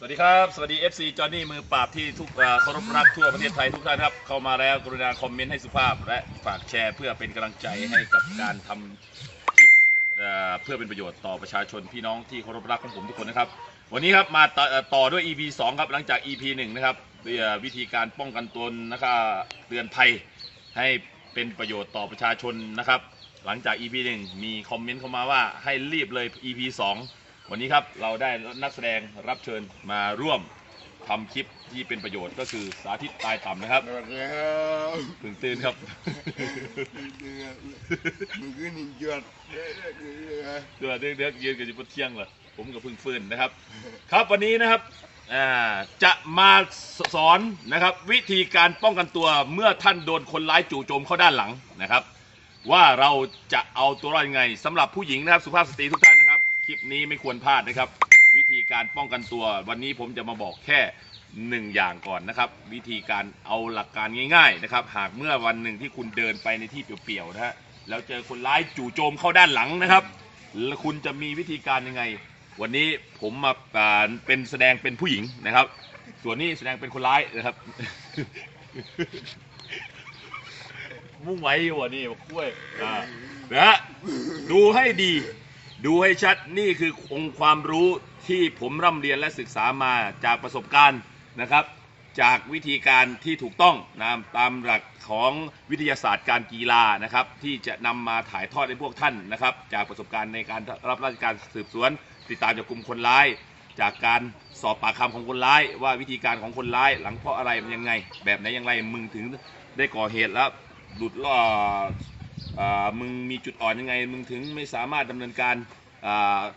สวัสดีครับ สวัสดี FC จอห์นนี่มือปราบที่ทุกเคารพรักทั่วประเทศไทยทุกท่านครับ เข้ามาแล้วกรุณาคอมเมนต์ให้สุภาพ และฝากแชร์เพื่อเป็นกำลังใจให้กับการทำคลิปเอ่อเพื่อเป็นประโยชน์ต่อประชาชนพี่น้องที่เคารพรักของผมทุกคนนะครับ วันนี้ครับมาต่อเอ่อต่อด้วย EP 2 ครับหลังจาก EP 1 นะครับวยเอ่อวิธีการป้องกันตนนะครับเตือนภัยให้เป็นประโยชน์ต่อประชาชนนะครับ หลังจาก EP 1 มีคอมเมนต์เข้ามาว่าให้รีบเลย EP 2 วันนี้ครับเราได้นักแสดงรับเชิญมาร่วมทำคลิปที่เป็นประโยชน์ก็คือสาธิตตายต่ำนะครับสวัสดีครับเพิ่งตื่นครับ มึงขึ้นหนึ่งจวดเด้อเด้อเด้อเดือดเดือดยืนกันอยู่บนเที่ยงเลยผมกับเพิ่งฟื้นนะครับ ครับวันนี้นะครับอ่าจะมาสอนนะครับ วิธีการป้องกันตัวเมื่อท่านโดนคนร้ายจู่โจมเข้าด้านหลังนะครับ ว่าเราจะเอาตัวรอดยังไงสำหรับผู้หญิงนะครับสุภาพสตรีทุกท่านนะ คลิปนี้ไม่ควรพลาดนะครับ วิธีการป้องกันตัว วันนี้ผมจะมาบอกแค่หนึ่งอย่างก่อนนะครับ วิธีการเอาหลักการง่ายๆนะครับ หากเมื่อวันหนึ่งที่คุณเดินไปในที่เปลี่ยวๆนะฮะแล้วเจอคนร้ายจู่โจมเข้าด้านหลังนะครับ แล้วคุณจะมีวิธีการยังไง วันนี้ผมมาาเป็นแสดงเป็นผู้หญิงนะครับ ส่วนนี้แสดงเป็นคนร้ายนะครับ มุ่งไว้อยู่นี่กล้วยนะดูให้ดี ดูให้ชัดนี่คือองค์ความรู้ที่ผมร่ำเรียนและศึกษามาจากประสบการณ์นะครับ จากวิธีการที่ถูกต้องนะตามหลักของวิทยาศาสตร์การกีฬานะครับ ที่จะนำมาถ่ายทอดให้พวกท่านนะครับ จากประสบการณ์ในการรับราชการสืบสวน ติดตามจับกลุ่มคนร้าย จากการสอบปากคำของคนร้าย ว่าวิธีการของคนร้ายหลังเพราะอะไรมันยังไง แบบไหนอย่างไรมึงถึงได้ก่อเหตุแล้วหลุดล่อ มึงมีจุดอ่อนยังไง มึงถึงไม่สามารถดำเนินการ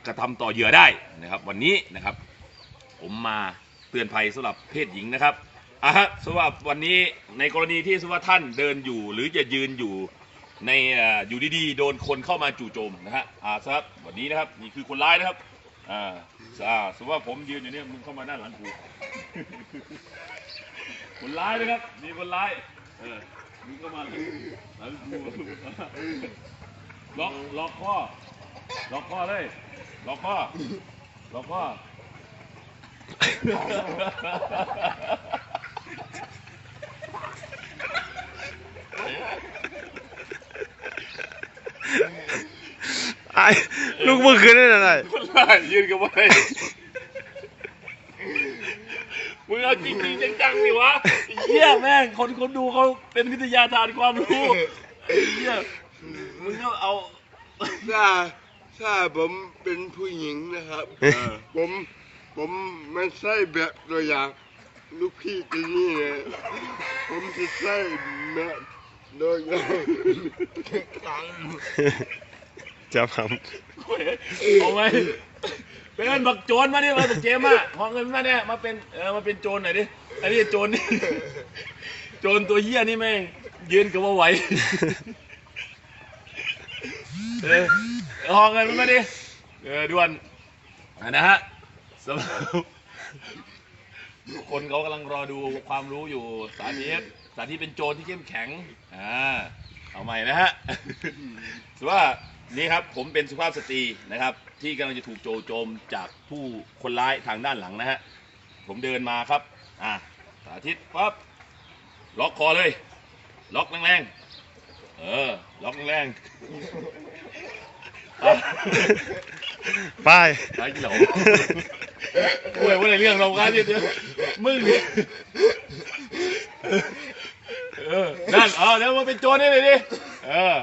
กระทำต่อเหยื่อได้นะครับ วันนี้นะครับ ผมมาเตือนภัยสำหรับเพศหญิงนะครับอะฮะสำหรับวันนี้ในกรณีที่สมมติว่าท่านเดินอยู่ หรือจะยืนอยู่ในออยู่ดีๆโดนคนเข้ามาจู่โจมนะฮะอ่าครับวันนี้นะครับนี่คือคนร้ายนะครับอ่าอ่าสมมติว่าผมยืนอยู่เนี่ยมึงเข้ามาด้านหลังกูคนร้ายนะครับมีคนร้ายเออ มึงเข้ามาหลังกูล็อกล็อกข้อล็อกข้อเลยล็อกข้อล็อกข้อไอ้ลูกเมื่อคืนนี่อะไรคนร้ายยืนกันไว้มึงเอาจริงจริงจังๆสิวะไอ้ เหี้ยแม่งคนคนดูเขาเป็นวิทยาทานความรู้ไอ้เหี้ยมึงก็เอาถ้าถ้าผมเป็นผู้หญิงนะครับเออผมผมไม่ใช่แบบตัวอย่างลูกพี่ที่นี่นะผมจะใช่แบบตัวอย่างตังจับหเว้ยเอาไงเป็นบักโจรมาดิมาบักเจมมาขอเงินมาเนี่ยมาเป็นเออมาเป็นโจรหน่อยดิ อันนี้โจรนี่โจรตัวเหี้ยนี่แม่งยืนกับว่าไหวเออขอเงินมันมาดิเออด่วนอะนะฮะสำหรับคนเขากำลังรอดูความรู้อยู่สาธิตสาธิตเป็นโจรที่เข้มแข็งอ่าเอาใหม่นะฮะถือว่านี่ครับผมเป็นสุภาพสตรีนะครับ ที่กำลังจะถูกโจโจมจากผู้คนร้ายทางด้านหลังนะฮะผมเดินมาครับอ่าาธิตปั๊บล็อกคอเลย ล็อกแรงๆเออ ล็อกแรงๆอะำไปไอ้เหลาคุยว่าในเรื่องเรากันเดี๋ยวมึงเนี่ยเออนั่นเออเดี๋ยวมาเป็นโจรนี่เลยดิเออ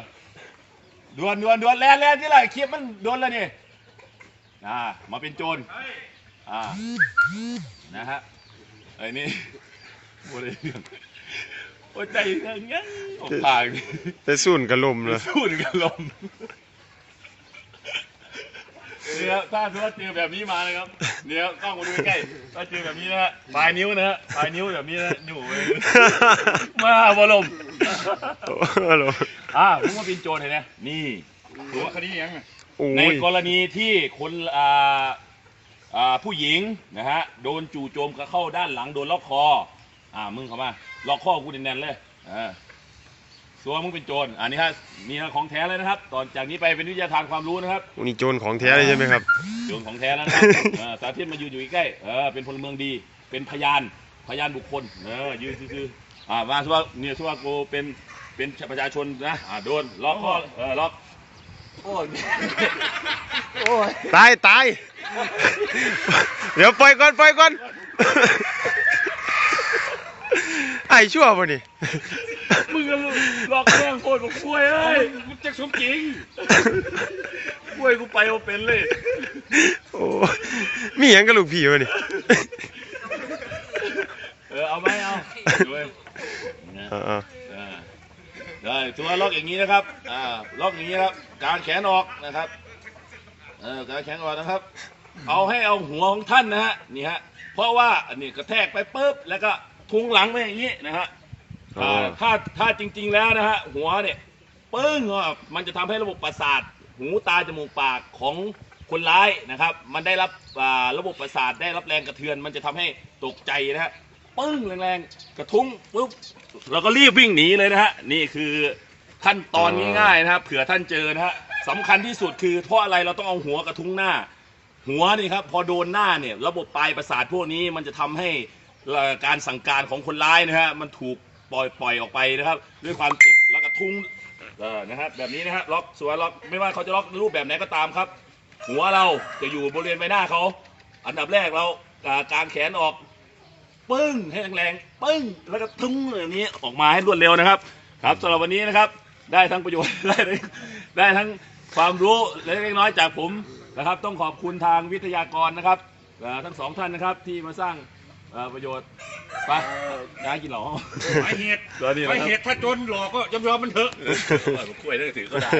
ดวนดวนดวนแลนแลนที่ไรคลิปมันโดนแล้วนี่อ่ามาเป็นโจรอ่านะฮะไอ้นี่ โมได้เรื่องโอ้ยใจเรื่องยังออกปากนี่ไปสุ่นกระลมเลย สู้กันลมเนี่ยถ้าสมมติว่าเจอแบบนี้มานะครับเนี่ยกล้องมาดูใกล้ๆถ้าเจอแบบนี้นะฮะปลายนิ้วนะฮะปลายนิ้วแบบนี้นะอยู่เลยมาบอลม โอ้โหอ่าผมว่าเป็นโจรเห็นไหมนี่ถือว่าคดียังไงโอ้ในยกรณีที่คนอ่าอ่าผู้หญิงนะฮะโดนจู่โจมกระเข้าด้านหลังโดนล็อกคอ อ่ามึงเข้ามาล็อกคอกูแน่นๆเลยอ่าสัวมึงเป็นโจรอันนี้ฮะนี่ฮะของแท้เลยนะครับ ตอนจากนี้ไปเป็นวิทยาทานความรู้นะครับนี่โจรของแท้เลยใช่ไหมครับ โจรของแท้แล้วนะครับเออสาธิตมายืนอยู่ใกล้ๆเออเป็นพลเมืองดี เป็นพยานพยานบุคคลเออยืนซื่อๆอ่ามาสัวเนี่ยสัวกูเป็นเป็นประชาชนนะอ่าโดนล็อกข้อเออล็อกโอ้ยโอ้ยตายตายเดี๋ยวปล่อยก่อนปล่อยก่อน ไอ้ชั่วป่ะนี่ มึงก็ล็อกแม่งโคตรบอกกล้วยเอ้ยมึงจะสมจริงกล้วยกูไปเอาเป็นเลย โอ้มีหยังกับลูกพี่วะนี่เออเอาไหมเอาดูเว้ยนะอ่าอ่าได้ตัวล็อกอย่างนี้นะครับอ่าล็อกอย่างนี้นะครับการแขนออกนะครับเออการแขนออกนะครับ เอาให้เอาหัวของท่านนะฮะนี่ฮะเพราะว่าอันนี้กระแทกไปปุ๊บแล้วก็ ทุงหลังไปอย่างนี้นะฮะๆอ๋ออ่าถ้าถ้าจริง ๆแล้วนะฮะหัวเนี่ยปึ้งอะมันจะทำให้ระบบประสาท หูตาจมูกปากของคนร้ายนะครับ มันได้รับอ่าระบบประสาทได้รับแรงกระเทือน มันจะทำให้ตกใจนะฮะปึ้งแรงๆกระทุ้งปุ๊บเราก็รีบวิ่งหนีเลยนะฮะนี่คือขั้นตอนง่ายๆนะครับเผื่อท่านเจอนะฮะสำคัญที่สุดคือเพราะอะไรเราต้องเอาหัวกระทุ้งหน้า หัวนี่ครับพอโดนหน้าเนี่ยระบบปลายประสาทพวกนี้มันจะทำให้เอ่อ การสั่งการของคนร้ายนะฮะมันถูกปล่อยปล่อยออกไปนะครับ ด้วยความเจ็บแล้วก็ทุ้งเออนะครับแบบนี้นะฮะล็อกสวยล็อกไม่ว่าเขาจะล็อกรูปแบบไหนก็ตามครับ หัวเราจะอยู่บริเวณใบหน้าเขา อันดับแรกเรากางแขนออก ปึ้งให้แรงๆปึ้งแล้วก็ทึ้งอย่างนี้ออกมาให้รวดเร็วนะครับ ครับสำหรับวันนี้นะครับ ได้ทั้งประโยชน์ได้ได้ทั้งความรู้เล็กน้อยจากผมนะครับ ต้องขอบคุณทางวิทยากรนะครับทั้งสองท่านนะครับที่มาสร้าง เอ่อประโยชน์ไปย้ายกินเหรอหมายเหตุตอนนี้หมายนะเหครับตุถ้าจนหลอกก็ยอมยอมมันเถอะกล้วยนั่นถือก็ได้